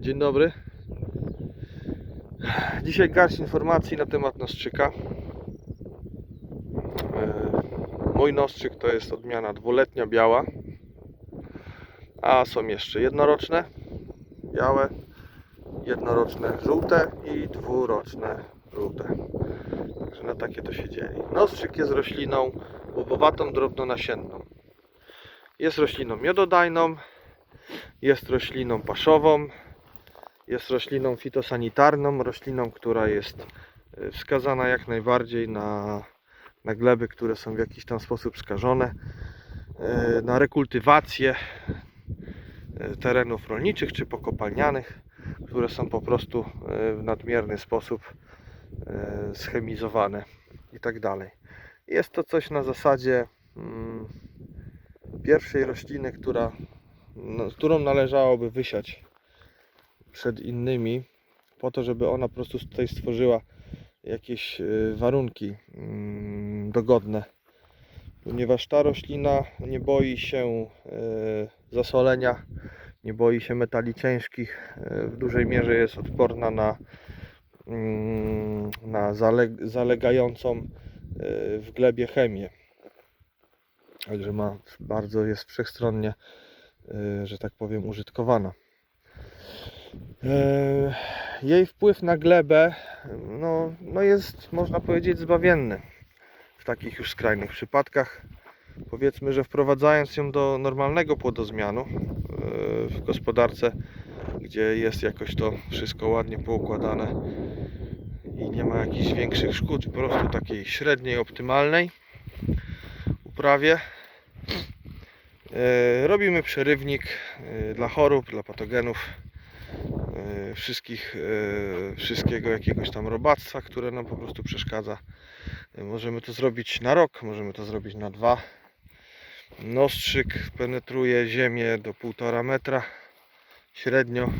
Dzień dobry. Dzisiaj garść informacji na temat nostrzyka. E, Mój nostrzyk to jest odmiana dwuletnia biała, a są jeszcze jednoroczne białe, jednoroczne żółte i dwuroczne żółte. Także na takie to się dzieli. Nostrzyk jest rośliną łobowatą, drobnonasienną. Jest rośliną miododajną, jest rośliną paszową, jest rośliną fitosanitarną, rośliną, która jest y, wskazana jak najbardziej na, na gleby, które są w jakiś tam sposób skażone, y, na rekultywację y, terenów rolniczych czy pokopalnianych, które są po prostu w nadmierny sposób schemizowane i tak dalej. Jest to coś na zasadzie mm, pierwszej rośliny, która no, którą należałoby wysiać przed innymi, po to, żeby ona po prostu tutaj stworzyła jakieś y, warunki mm, dogodne. Ponieważ ta roślina nie boi się y, zasolenia, nie boi się metali ciężkich, y, w dużej mierze jest odporna na, mm, na zaleg- zalegającą w glebie chemię. Także ma bardzo jest wszechstronnie że tak powiem, użytkowana. E, Jej wpływ na glebę no, no jest, można powiedzieć, zbawienny w takich już skrajnych przypadkach. Powiedzmy, że wprowadzając ją do normalnego płodozmianu e, w gospodarce, gdzie jest jakoś to wszystko ładnie poukładane i nie ma jakichś większych szkód, po prostu takiej średniej, optymalnej uprawie, E, Robimy przerywnik dla chorób, dla patogenów, wszystkich, e, wszystkiego jakiegoś tam robactwa, które nam po prostu przeszkadza. E, Możemy to zrobić na rok, możemy to zrobić na dwa. Nostrzyk penetruje ziemię do 1,5 metra średnio e,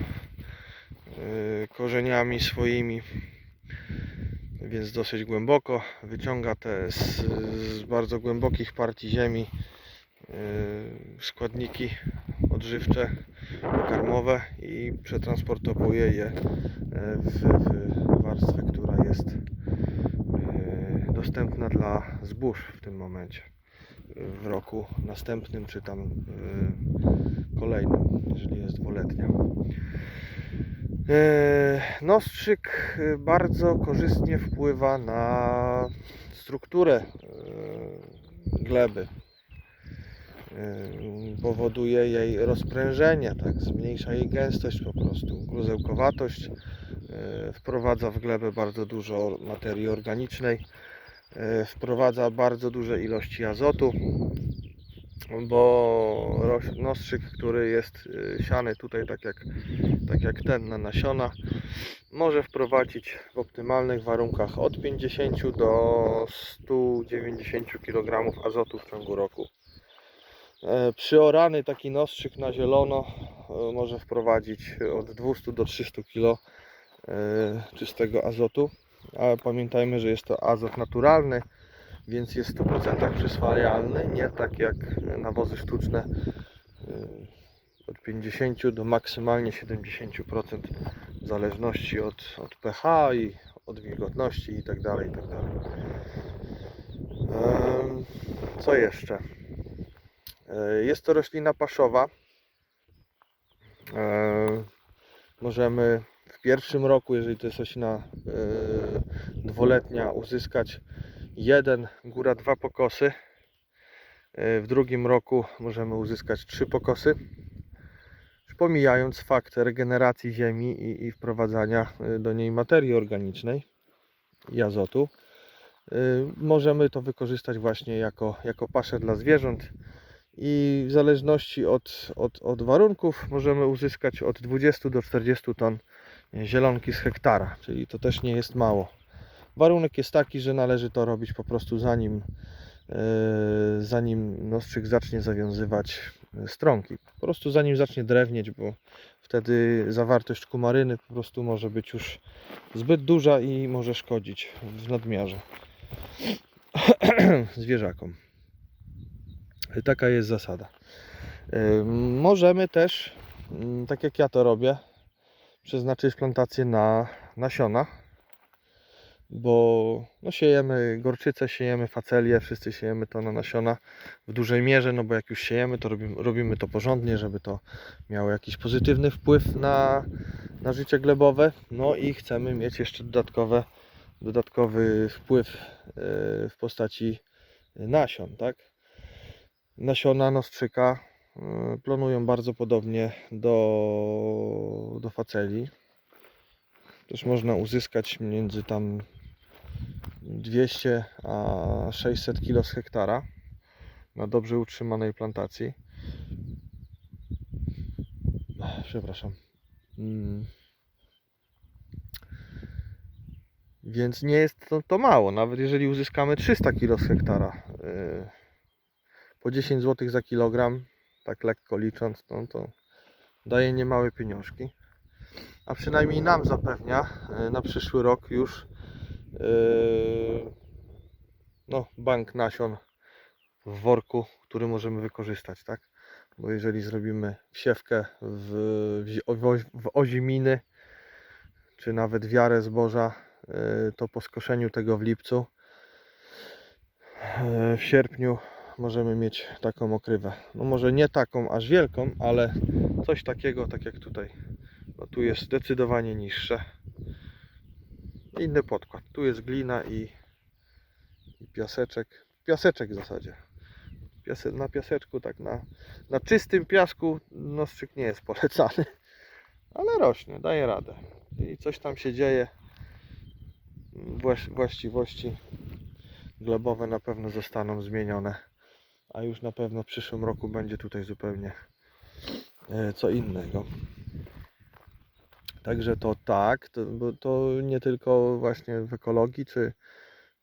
korzeniami swoimi, więc dosyć głęboko. Wyciąga te z, z bardzo głębokich partii ziemi składniki odżywcze, pokarmowe i przetransportowuje je yy, w, w warstwę, która jest yy, dostępna dla zbóż w tym momencie. W roku następnym czy tam kolejnym, jeżeli jest dwuletnia. Nostrzyk bardzo korzystnie wpływa na strukturę gleby powoduje jej rozprężenie, tak, zmniejsza jej gęstość po prostu, gruzełkowatość, yy, wprowadza w glebę bardzo dużo materii organicznej, yy, wprowadza bardzo duże ilości azotu, bo nostrzyk, który jest siany tutaj tak jak, tak jak ten na nasiona, może wprowadzić w optymalnych warunkach od 50 do 190 kg azotu w ciągu roku. E, Przyorany taki nostrzyk na zielono e, może wprowadzić od 200 do 300 kg czystego azotu. Ale pamiętajmy, że jest to azot naturalny, więc jest w 100% przyswajalny, nie tak jak nawozy sztuczne e, od 50 do maksymalnie 70% w zależności od, od pH i od wilgotności i tak dalej, i tak Co jeszcze? E, Jest to roślina paszowa. E, Możemy w pierwszym roku, jeżeli to jest roślina e, dwuletnia, uzyskać jeden, góra dwa pokosy. W drugim roku możemy uzyskać trzy pokosy. Pomijając fakt regeneracji ziemi i, i wprowadzania do niej materii organicznej i azotu, możemy to wykorzystać właśnie jako, jako paszę dla zwierząt i w zależności od, od, od warunków możemy uzyskać od 20 do 40 ton zielonki z hektara, czyli to też nie jest mało. Warunek jest taki, że należy to robić po prostu zanim, e, zanim nostrzyk zacznie zawiązywać stronki. Po prostu zanim zacznie drewnieć, bo wtedy zawartość kumaryny po prostu może być już zbyt duża i może szkodzić w nadmiarze zwierzakom. Taka jest zasada. Możemy też, tak jak ja to robię, przeznaczyć plantację na nasiona, bo no, siejemy gorczycę, siejemy facelię, wszyscy siejemy to na nasiona w dużej mierze, no bo jak już siejemy, to robimy, robimy to porządnie, żeby to miało jakiś pozytywny wpływ na, na życie glebowe, no i chcemy mieć jeszcze dodatkowe, dodatkowy wpływ e, w postaci nasion, tak? Nasiona nostrzyka e, planują bardzo podobnie do, do faceli. Też można uzyskać między tam 200 a 600 kg z hektara na dobrze utrzymanej plantacji. Przepraszam. Mm. Więc nie jest to, to mało, nawet jeżeli uzyskamy 300 kg z hektara. Po 10 zł za kilogram, tak lekko licząc, no to daje niemałe pieniążki. A przynajmniej nam zapewnia yy, na przyszły rok już yy, no, bank nasion w worku, który możemy wykorzystać, tak? Bo jeżeli zrobimy wsiewkę w, w, w, oziminy, czy nawet wiarę zboża, yy, to po skoszeniu tego w lipcu, w sierpniu możemy mieć taką okrywę. No może nie taką aż wielką, ale coś takiego, tak jak tutaj. No tu jest zdecydowanie niższe. Inny podkład. Tu jest glina i, i piaseczek. Piaseczek w zasadzie. Piase, na piaseczku, tak na, na czystym piasku nostrzyk nie jest polecany. Ale rośnie, daje radę. I coś tam się dzieje. Właś- Właściwości glebowe na pewno zostaną zmienione. A już na pewno w przyszłym roku będzie tutaj zupełnie e, co innego. Także to tak, to, to nie tylko właśnie w ekologii czy,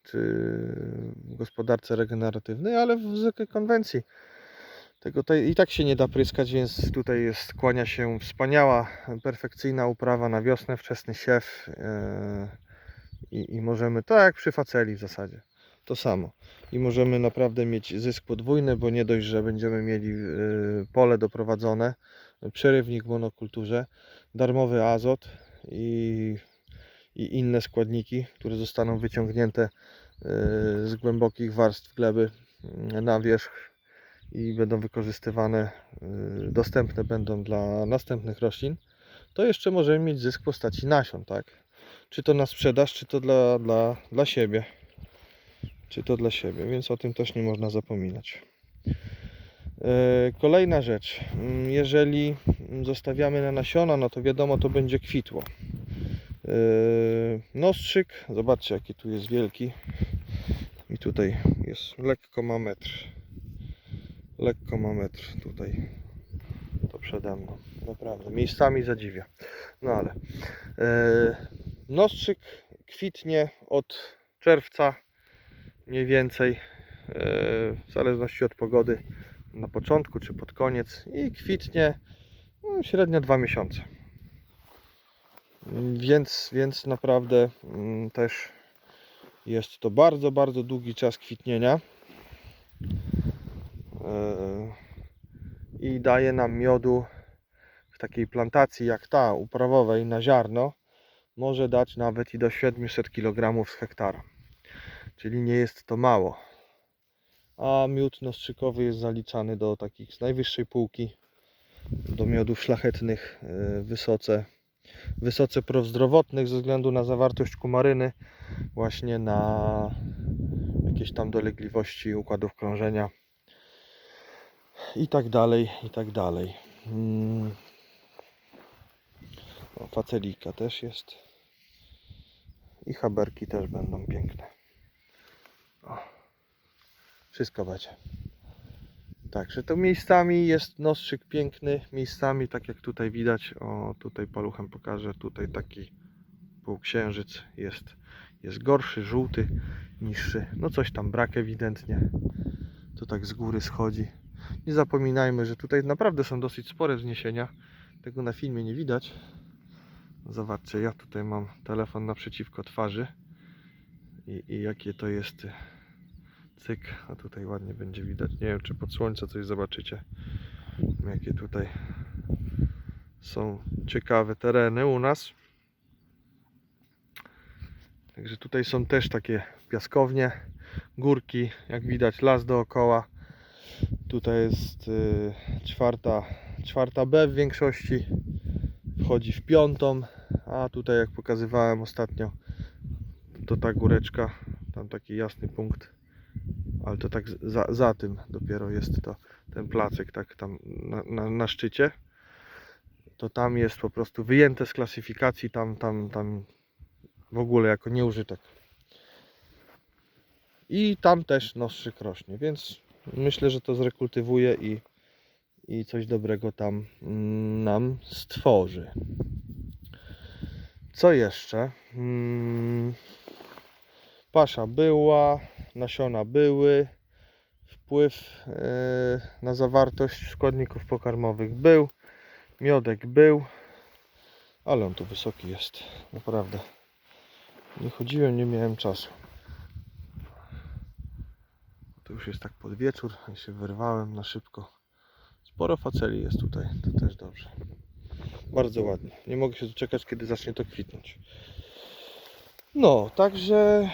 czy w gospodarce regeneratywnej, ale w zwykłej konwencji. Tego tutaj i tak się nie da pryskać, więc tutaj jest, kłania się wspaniała, perfekcyjna uprawa na wiosnę, wczesny siew e, i, możemy, tak jak przy faceli w zasadzie, to samo. I możemy naprawdę mieć zysk podwójny, bo nie dość, że będziemy mieli e, pole doprowadzone, przerywnik w monokulturze, darmowy azot i, i inne składniki, które zostaną wyciągnięte e, z głębokich warstw gleby mm, na wierzch i będą wykorzystywane, y, dostępne będą dla następnych roślin, to jeszcze możemy mieć zysk w postaci nasion, tak? Czy to na sprzedaż, czy to dla, dla, dla siebie. Czy to dla siebie, więc o tym też nie można zapominać. E, Kolejna rzecz, mm, jeżeli zostawiamy na nasiona, no to wiadomo, to będzie kwitło. E, Nostrzyk, zobaczcie jaki tu jest wielki. I tutaj jest lekko ma metr lekko ma metr tutaj to przede mną naprawdę miejscami zadziwia no ale e, nostrzyk kwitnie od czerwca mniej więcej e, w zależności od pogody na początku czy pod koniec i kwitnie no, średnio dwa miesiące. Więc, więc naprawdę mm, też jest to bardzo, bardzo długi czas kwitnienia Eee, i daje nam miodu w takiej plantacji jak ta uprawowej na ziarno może dać nawet i do 700 kg z hektara czyli nie jest to mało a miód nostrzykowy jest zaliczany do takich z najwyższej półki do miodów szlachetnych e, wysoce wysoce prozdrowotnych ze względu na zawartość kumaryny właśnie na jakieś tam dolegliwości układów krążenia i tak dalej, i tak dalej. Mm. Facelika też jest. I haberki też będą piękne. O. Wszystko będzie. Także to miejscami jest nostrzyk piękny, miejscami tak jak tutaj widać, o tutaj paluchem pokażę, tutaj taki półksiężyc jest, jest gorszy, żółty, niższy, no coś tam brak ewidentnie, to tak z góry schodzi. Nie zapominajmy, że tutaj naprawdę są dosyć spore wzniesienia. Tego na filmie nie widać. Zobaczcie, ja tutaj mam telefon naprzeciwko twarzy. I, i jakie to jest cyk. A tutaj ładnie będzie widać. Nie wiem, czy pod słońce coś zobaczycie. Jakie tutaj są ciekawe tereny u nas. Także tutaj są też takie piaskownie, górki, jak widać las dookoła. Tutaj jest y, czwarta, czwarta B w większości, wchodzi w piątą, a tutaj jak pokazywałem ostatnio, to ta góreczka, tam taki jasny punkt, ale to tak za, za tym dopiero jest to ten placek, tak tam na, na, na szczycie. To tam jest po prostu wyjęte z klasyfikacji, tam, tam, tam w ogóle jako nieużytek. I tam też nostrzyk rośnie, więc myślę, że to zrekultywuje i, i coś dobrego tam mm, nam stworzy. Co jeszcze? Mm, Pasza była, nasiona były, wpływ e, na zawartość składników pokarmowych był, miodek był, ale on tu wysoki jest, naprawdę. Nie chodziłem, nie miałem czasu. To już jest tak pod wieczór i się wyrwałem na szybko. Sporo faceli jest tutaj, to też dobrze. Bardzo ładnie. Nie mogę się doczekać, kiedy zacznie to kwitnąć. No, także,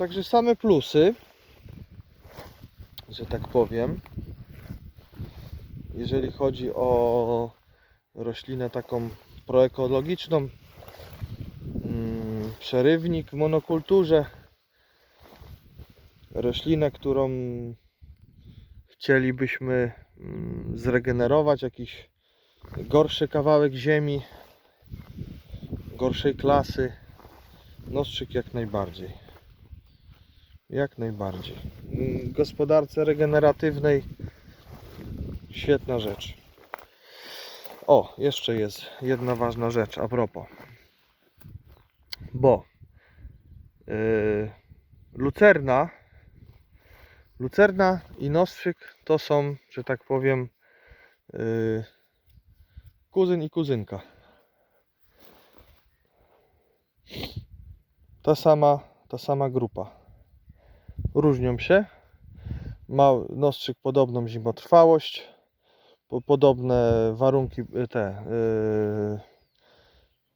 także same plusy, że tak powiem. Jeżeli chodzi o roślinę taką proekologiczną, mm, przerywnik w monokulturze, roślinę, którą chcielibyśmy mm, zregenerować, jakiś gorszy kawałek ziemi, gorszej klasy, nostrzyk jak najbardziej. Jak najbardziej. Mm, gospodarce regeneratywnej świetna rzecz. O, jeszcze jest jedna ważna rzecz a propos. Bo yy, lucerna Lucerna i nostrzyk to są, że tak powiem, yy, kuzyn i kuzynka. Ta sama, ta sama grupa. Różnią się. Ma nostrzyk podobną zimotrwałość, po, podobne warunki, y, te, yy,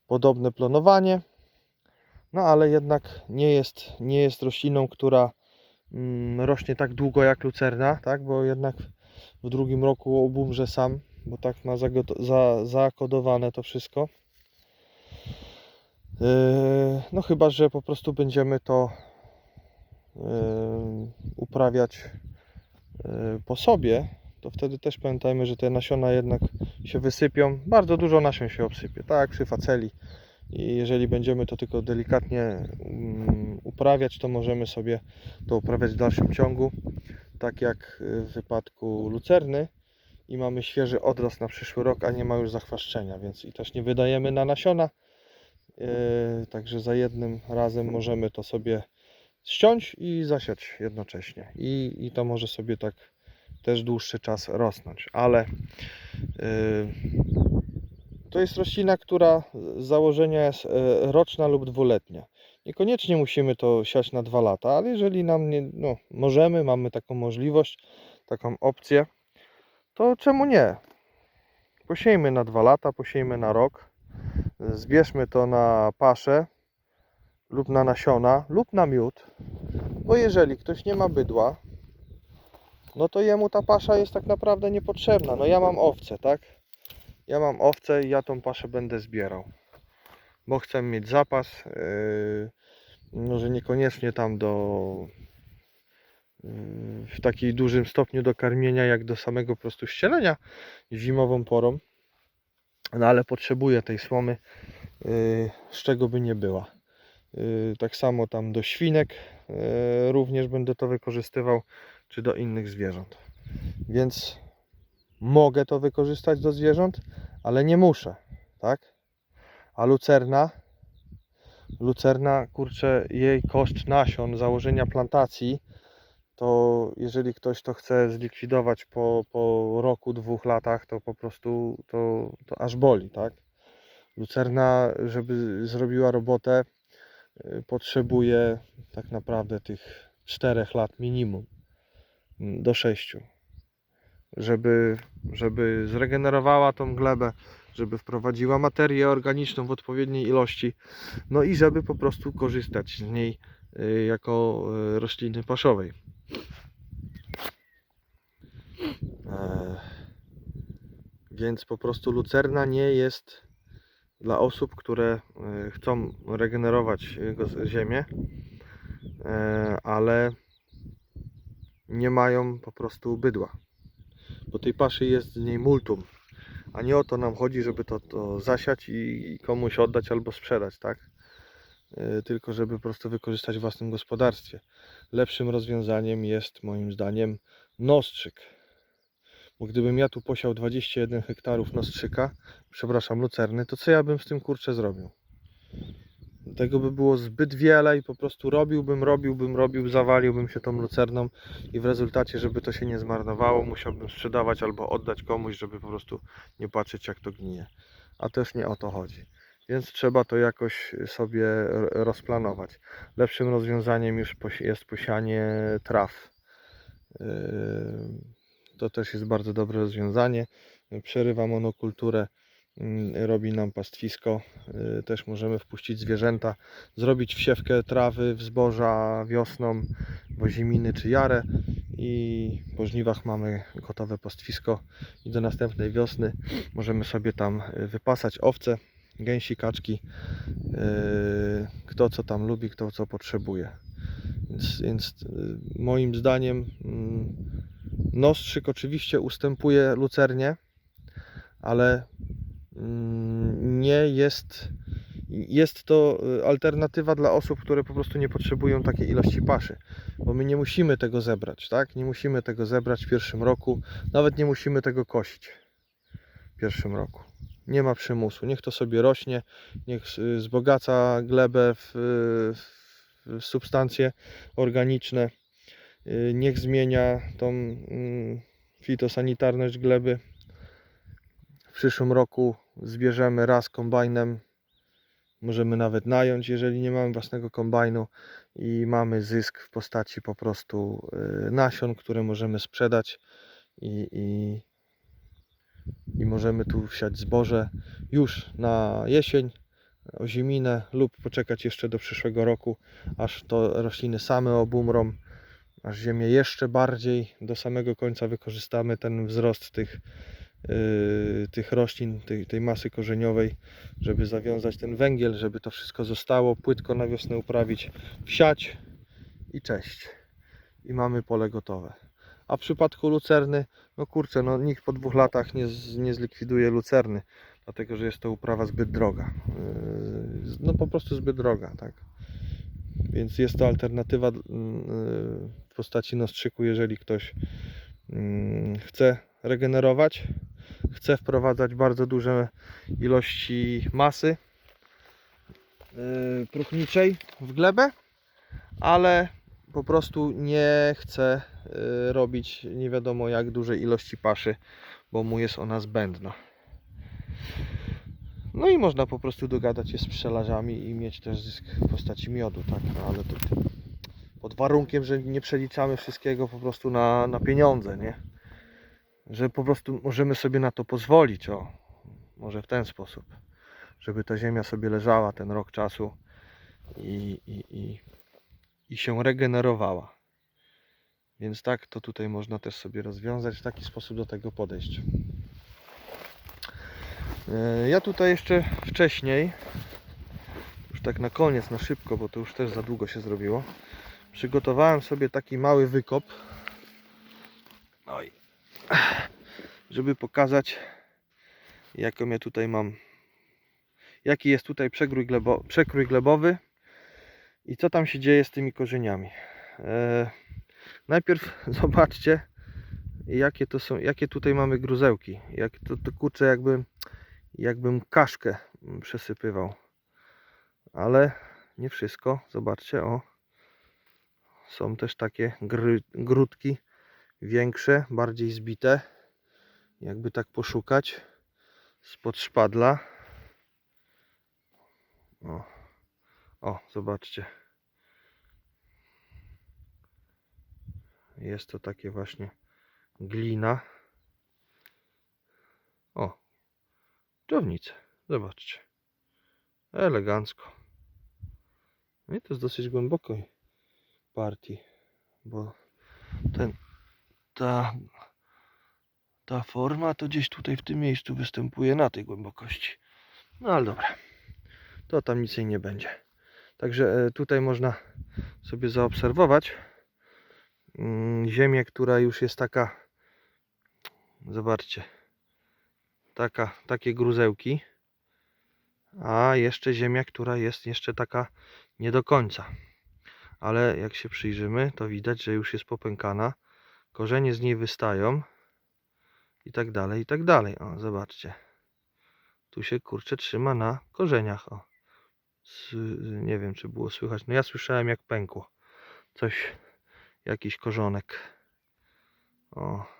podobne planowanie. No ale jednak nie jest, nie jest rośliną, która mm, rośnie tak długo jak lucerna, tak? Bo jednak w drugim roku obumrze sam, bo tak ma za, zakodowane to wszystko. Yy, no chyba, że po prostu będziemy to yy, uprawiać yy, po sobie, to wtedy też pamiętajmy, że te nasiona jednak się wysypią. Bardzo dużo nasion się obsypie, tak przy faceli. I jeżeli będziemy to tylko delikatnie mm, uprawiać, to możemy sobie to uprawiać w dalszym ciągu, tak jak w wypadku lucerny i mamy świeży odrost na przyszły rok, a nie ma już zachwaszczenia, więc i też nie wydajemy na nasiona. Yy, także za jednym razem możemy to sobie ściąć i zasiać jednocześnie. I, i to może sobie tak też dłuższy czas rosnąć, ale yy, to jest roślina, która z założenia jest e, roczna lub dwuletnia. Niekoniecznie musimy to siać na dwa lata, ale jeżeli nam nie, no, możemy, mamy taką możliwość, taką opcję, to czemu nie? Posiejmy na dwa lata, posiejmy na rok, zbierzmy to na paszę lub na nasiona lub na miód, bo jeżeli ktoś nie ma bydła, no to jemu ta pasza jest tak naprawdę niepotrzebna. No ja mam owce, tak? Ja mam owce i ja tą paszę będę zbierał. Bo chcę mieć zapas. Yy, może niekoniecznie tam do yy, w takim dużym stopniu do karmienia jak do samego prostu ścielenia zimową porą. No ale potrzebuję tej słomy, yy, z czego by nie była. Yy, tak samo tam do świnek yy, również będę to wykorzystywał, czy do innych zwierząt. Więc mogę to wykorzystać do zwierząt, ale nie muszę, tak? A lucerna, lucerna, kurczę, jej koszt nasion, założenia plantacji, to jeżeli ktoś to chce zlikwidować po, po roku, dwóch latach, to po prostu to, to aż boli, tak? Lucerna, żeby zrobiła robotę, y, potrzebuje tak naprawdę tych czterech lat minimum do sześciu żeby, żeby zregenerowała tą glebę, żeby wprowadziła materię organiczną w odpowiedniej ilości, no i żeby po prostu korzystać z niej y, jako y, rośliny paszowej. E, Więc po prostu lucerna nie jest dla osób, które y, chcą regenerować ziemię, e, ale nie mają po prostu bydła. Bo tej paszy jest z niej multum. A nie o to nam chodzi, żeby to, to zasiać i, komuś oddać albo sprzedać, tak? Yy, Tylko żeby po prostu wykorzystać w własnym gospodarstwie. Lepszym rozwiązaniem jest moim zdaniem nostrzyk. Bo gdybym ja tu posiał 21 hektarów nostrzyka, przepraszam, lucerny, to co ja bym z tym kurczę zrobił? Tego by było zbyt wiele i po prostu robiłbym, robiłbym, robił, zawaliłbym się tą lucerną i w rezultacie, żeby to się nie zmarnowało, musiałbym sprzedawać albo oddać komuś, żeby po prostu nie patrzeć jak to gnije. A też nie o to chodzi. Więc trzeba to jakoś sobie rozplanować. Lepszym rozwiązaniem już jest posianie traw. To też jest bardzo dobre rozwiązanie. Przerywa monokulturę, mm, robi nam pastwisko. Yy, Też możemy wpuścić zwierzęta, zrobić wsiewkę trawy zboża wiosną, boziminy czy jarę i po żniwach mamy gotowe pastwisko i do następnej wiosny możemy sobie tam y, wypasać owce, gęsi, kaczki, yy, kto co tam lubi, kto co potrzebuje. Więc, więc y, moim zdaniem mm, nostrzyk oczywiście ustępuje lucernie, ale mm, nie jest jest to y, alternatywa dla osób, które po prostu nie potrzebują takiej ilości paszy, bo my nie musimy tego zebrać, tak? Nie musimy tego zebrać w pierwszym roku, nawet nie musimy tego kosić w pierwszym roku. Nie ma przymusu, niech to sobie rośnie, niech y, wzbogaca glebę w, w, substancje organiczne, y, niech zmienia tą mm, fitosanitarność gleby. W przyszłym roku zbierzemy raz kombajnem. Możemy nawet nająć, jeżeli nie mamy własnego kombajnu. I mamy zysk w postaci po prostu y, nasion, które możemy sprzedać. I, i, i możemy tu wsiać zboże. Już na jesień, oziminnę lub poczekać jeszcze do przyszłego roku, aż to rośliny same obumrą, aż ziemię jeszcze bardziej do samego końca wykorzystamy ten wzrost tych, y, tych roślin, tej, tej masy korzeniowej żeby zawiązać ten węgiel, żeby to wszystko zostało, płytko na wiosnę uprawić, wsiać i cześć. I mamy pole gotowe. A w przypadku lucerny, no kurczę, no nikt po dwóch latach nie, nie zlikwiduje lucerny, dlatego że jest to uprawa zbyt droga. Yy, No po prostu zbyt droga, tak. Więc jest to alternatywa yy, w postaci nostrzyku, jeżeli ktoś yy, chce regenerować, chce wprowadzać bardzo duże ilości masy próchniczej w glebę, ale po prostu nie chce robić nie wiadomo jak dużej ilości paszy, bo mu jest ona zbędna. No i można po prostu dogadać się z pszczelarzami i mieć też zysk w postaci miodu, tak? No, ale to pod warunkiem, że nie przeliczamy wszystkiego po prostu na, na pieniądze, nie? Że po prostu możemy sobie na to pozwolić, o, może w ten sposób, żeby ta ziemia sobie leżała ten rok czasu i, i, i, i się regenerowała. Więc tak to tutaj można też sobie rozwiązać, w taki sposób do tego podejść. E, Ja tutaj jeszcze wcześniej, już tak na koniec, na szybko, bo to już też za długo się zrobiło, przygotowałem sobie taki mały wykop. Oj. Żeby pokazać jaką ja tutaj mam jaki jest tutaj przekrój, glebo, przekrój glebowy i co tam się dzieje z tymi korzeniami. E, najpierw zobaczcie jakie to są, jakie tutaj mamy gruzełki. Jak to, to kurczę jakbym, jakbym kaszkę przesypywał. Ale nie wszystko. Zobaczcie, o. Są też takie grudki większe, bardziej zbite. Jakby tak poszukać spod szpadla. O, o zobaczcie. Jest to takie właśnie glina. O, dżownicę. Zobaczcie. Elegancko. No i to jest dosyć głębokoj partii, bo ten, ta, ta forma to gdzieś tutaj w tym miejscu występuje na tej głębokości. No ale dobra, to tam nic jej nie będzie. Także e, tutaj można sobie zaobserwować mm, ziemię, która już jest taka, zobaczcie, taka, takie gruzełki, a jeszcze ziemia, która jest jeszcze taka nie do końca. Ale jak się przyjrzymy, to widać, że już jest popękana, korzenie z niej wystają i tak dalej, i tak dalej. O, zobaczcie. Tu się kurczę trzyma na korzeniach. O. S- nie wiem, czy było słychać. No ja słyszałem, jak pękło. Coś, jakiś korzonek. O.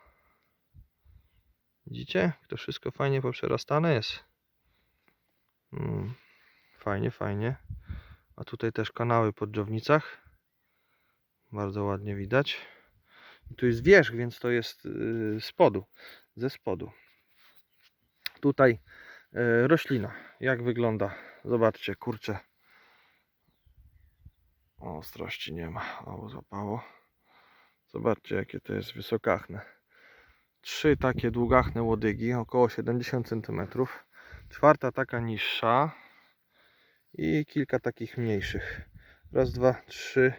Widzicie? To wszystko fajnie poprzerastane jest. Mm, fajnie, fajnie. A tutaj też kanały po dżownicach. Bardzo ładnie widać. I tu jest wierzch, więc to jest yy, spodu, ze spodu. Tutaj yy, roślina. Jak wygląda? Zobaczcie, kurczę. Ostrości nie ma. O, złapało. Zobaczcie, jakie to jest wysokachne. Trzy takie długachne łodygi, około 70 cm. Czwarta taka niższa i kilka takich mniejszych. Raz, dwa, trzy,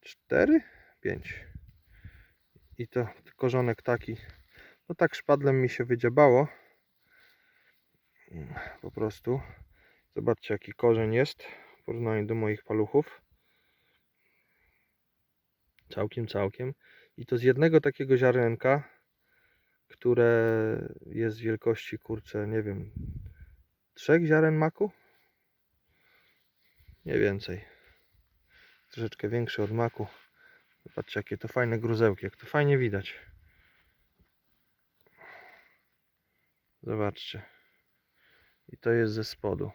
cztery, pięć. I to korzonek taki, no tak szpadlem mi się wydziebało. Mm, Po prostu. Zobaczcie jaki korzeń jest w porównaniu do moich paluchów. Całkiem, całkiem. I to z jednego takiego ziarenka, które jest wielkości, kurczę, nie wiem, trzech ziaren maku? Nie więcej. Troszeczkę większy od maku. Zobaczcie, jakie to fajne gruzełki, jak to fajnie widać. Zobaczcie. I to jest ze spodu.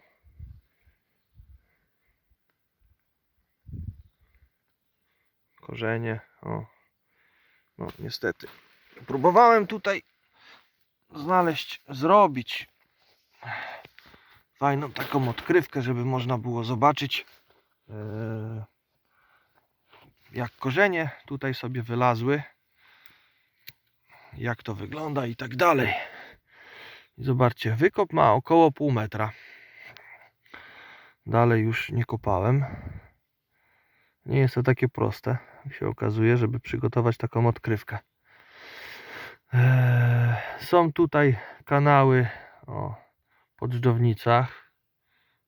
Korzenie, o. No, niestety. Próbowałem tutaj znaleźć, zrobić fajną taką odkrywkę, żeby można było zobaczyć e, jak korzenie tutaj sobie wylazły jak to wygląda i tak dalej. Zobaczcie, wykop ma około pół metra. Dalej już nie kopałem. Nie jest to takie proste się okazuje, żeby przygotować taką odkrywkę Eee, są tutaj kanały o, po dżdżownicach.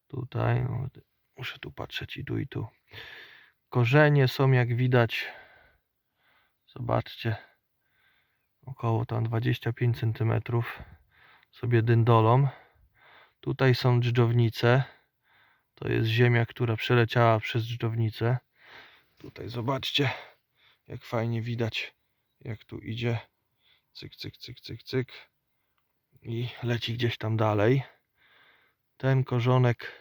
Tutaj, muszę tu patrzeć i tu i tu. Korzenie są jak widać, zobaczcie, około tam 25 cm sobie dyndolą. Tutaj są dżdżownice. To jest ziemia, która przeleciała przez dżdżownicę. Tutaj zobaczcie, jak fajnie widać, jak tu idzie. Cyk, cyk, cyk, cyk, cyk. I leci gdzieś tam dalej. Ten korzonek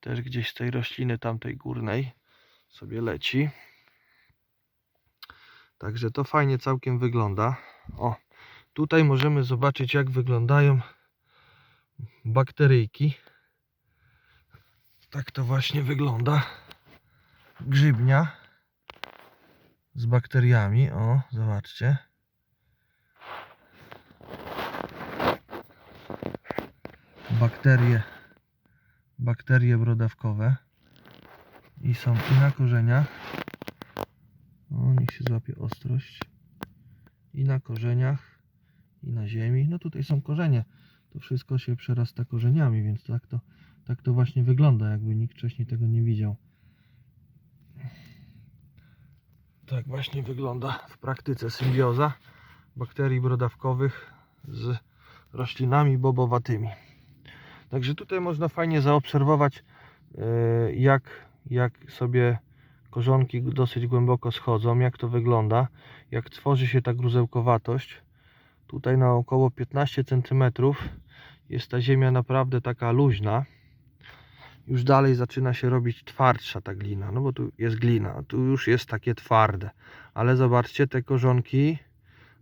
też gdzieś z tej rośliny tamtej górnej sobie leci. Także to fajnie całkiem wygląda. O, tutaj możemy zobaczyć jak wyglądają bakteryjki. Tak to właśnie wygląda. Grzybnia z bakteriami. O, zobaczcie. Bakterie bakterie brodawkowe i są i na korzeniach o, niech się złapie ostrość. I na korzeniach i na ziemi. No tutaj są korzenie. To wszystko się przerasta korzeniami więc tak to, tak to właśnie wygląda jakby nikt wcześniej tego nie widział. Tak właśnie wygląda w praktyce symbioza bakterii brodawkowych z roślinami bobowatymi Także tutaj można fajnie zaobserwować, e, jak, jak sobie korzonki dosyć głęboko schodzą, jak to wygląda, jak tworzy się ta gruzełkowatość. Tutaj na około 15 cm jest ta ziemia naprawdę taka luźna. Już dalej zaczyna się robić twardsza ta glina, no bo tu jest glina, tu już jest takie twarde. Ale zobaczcie, te korzonki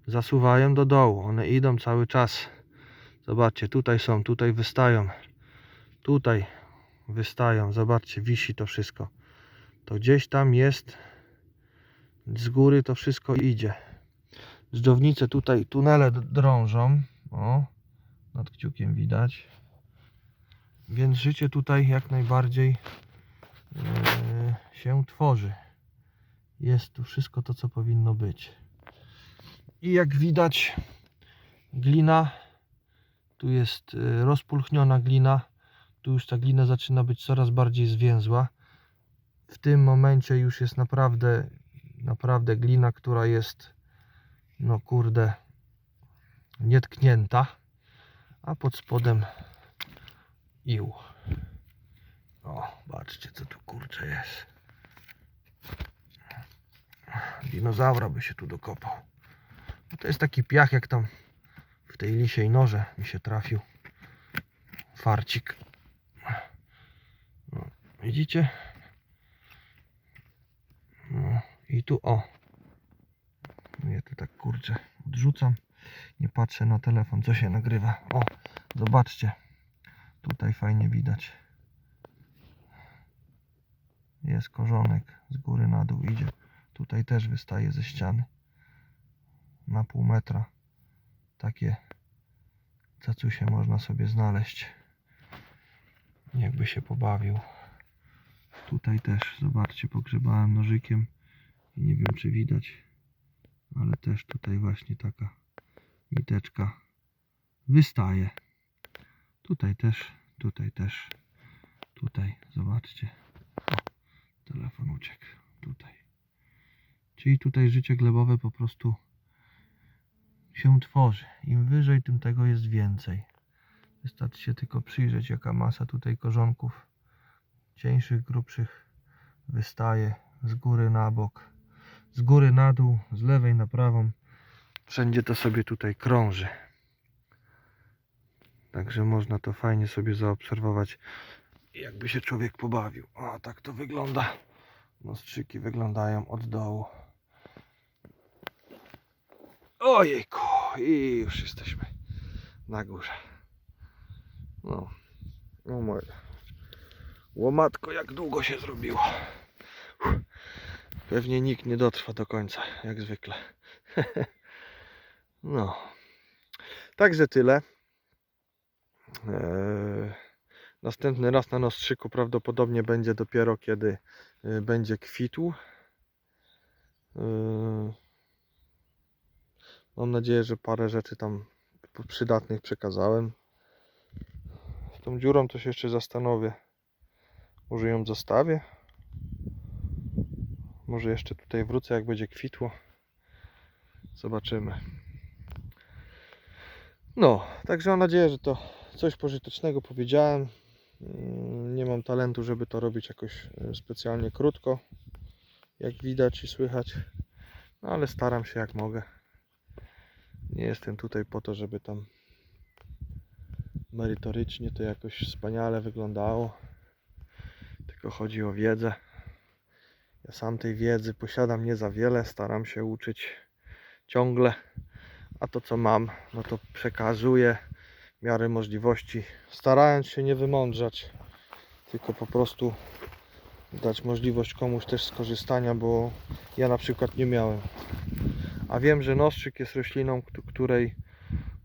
zasuwają do dołu, one idą cały czas Zobaczcie, tutaj są, tutaj wystają. Tutaj wystają. Zobaczcie, wisi to wszystko. To gdzieś tam jest. Z góry to wszystko idzie. Dżdżownice tutaj, tunele drążą. O, nad kciukiem widać. Więc życie tutaj jak najbardziej yy, się tworzy. Jest tu wszystko to, co powinno być. I jak widać, glina, tu jest y, rozpulchniona glina, tu już ta glina zaczyna być coraz bardziej zwięzła. W tym momencie już jest naprawdę, naprawdę glina, która jest, no kurde, nietknięta, a pod spodem ił. O, patrzcie co tu kurcze jest. Dinozaura by się tu dokopał. No to jest taki piach jak tam w tej lisiej noże mi się trafił. Farcik. No, widzicie? No i tu o. Ja tu tak kurczę odrzucam. Nie patrzę na telefon, co się nagrywa. O, zobaczcie. Tutaj fajnie widać. Jest korzonek z góry na dół idzie. Tutaj też wystaje ze ściany. Na pół metra. Takie cacusie można sobie znaleźć. Jakby się pobawił. Tutaj też, zobaczcie, pogrzebałem nożykiem i nie wiem czy widać, ale też tutaj właśnie taka niteczka wystaje. Tutaj też, tutaj też, tutaj, zobaczcie. O, telefon uciekł, tutaj. Czyli tutaj życie glebowe po prostu się tworzy. Im wyżej, tym tego jest więcej. Wystarczy się tylko przyjrzeć, jaka masa tutaj korzonków cieńszych, grubszych wystaje z góry na bok, z góry na dół, z lewej na prawą. Wszędzie to sobie tutaj krąży. Także można to fajnie sobie zaobserwować, jakby się człowiek pobawił. O, tak to wygląda. Nostrzyki wyglądają od dołu. Ojejku, i już jesteśmy na górze. No, no moje. Łomatko, jak długo się zrobiło. Pewnie nikt nie dotrwa do końca, jak zwykle. No. Także tyle. Eee, następny raz na nostrzyku prawdopodobnie będzie dopiero kiedy y, będzie kwitł. Eee, Mam nadzieję, że parę rzeczy tam przydatnych przekazałem. Z tą dziurą to się jeszcze zastanowię. Może ją zostawię. Może jeszcze tutaj wrócę, jak będzie kwitło. Zobaczymy. No, także mam nadzieję, że to coś pożytecznego powiedziałem. Mm, Nie mam talentu, żeby to robić jakoś e, specjalnie krótko, jak widać i słychać. No ale staram się jak mogę. Nie jestem tutaj po to, żeby tam merytorycznie to jakoś wspaniale wyglądało. Tylko chodzi o wiedzę. Ja sam tej wiedzy posiadam nie za wiele, staram się uczyć ciągle, a to co mam, no to przekazuję w miarę możliwości, starając się nie wymądrzać, tylko po prostu dać możliwość komuś też skorzystania, bo ja na przykład nie miałem. A wiem, że nostrzyk jest rośliną, której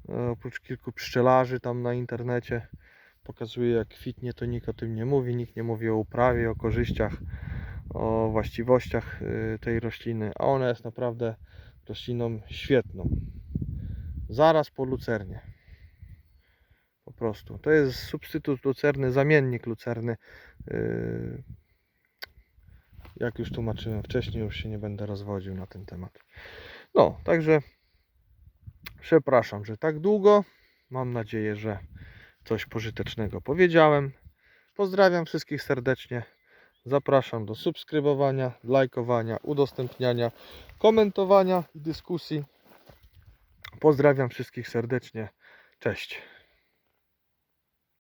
e, oprócz kilku pszczelarzy tam na internecie pokazuje jak kwitnie, to nikt o tym nie mówi, nikt nie mówi o uprawie, o korzyściach, o właściwościach y, tej rośliny, a ona jest naprawdę rośliną świetną. Zaraz po lucernie. Po prostu. To jest substytut lucerny, zamiennik lucerny. y, Jak już tłumaczyłem wcześniej, już się nie będę rozwodził na ten temat. No, także przepraszam, że tak długo. Mam nadzieję, że coś pożytecznego powiedziałem. Pozdrawiam wszystkich serdecznie. Zapraszam do subskrybowania, lajkowania, udostępniania, komentowania i dyskusji. Pozdrawiam wszystkich serdecznie. Cześć.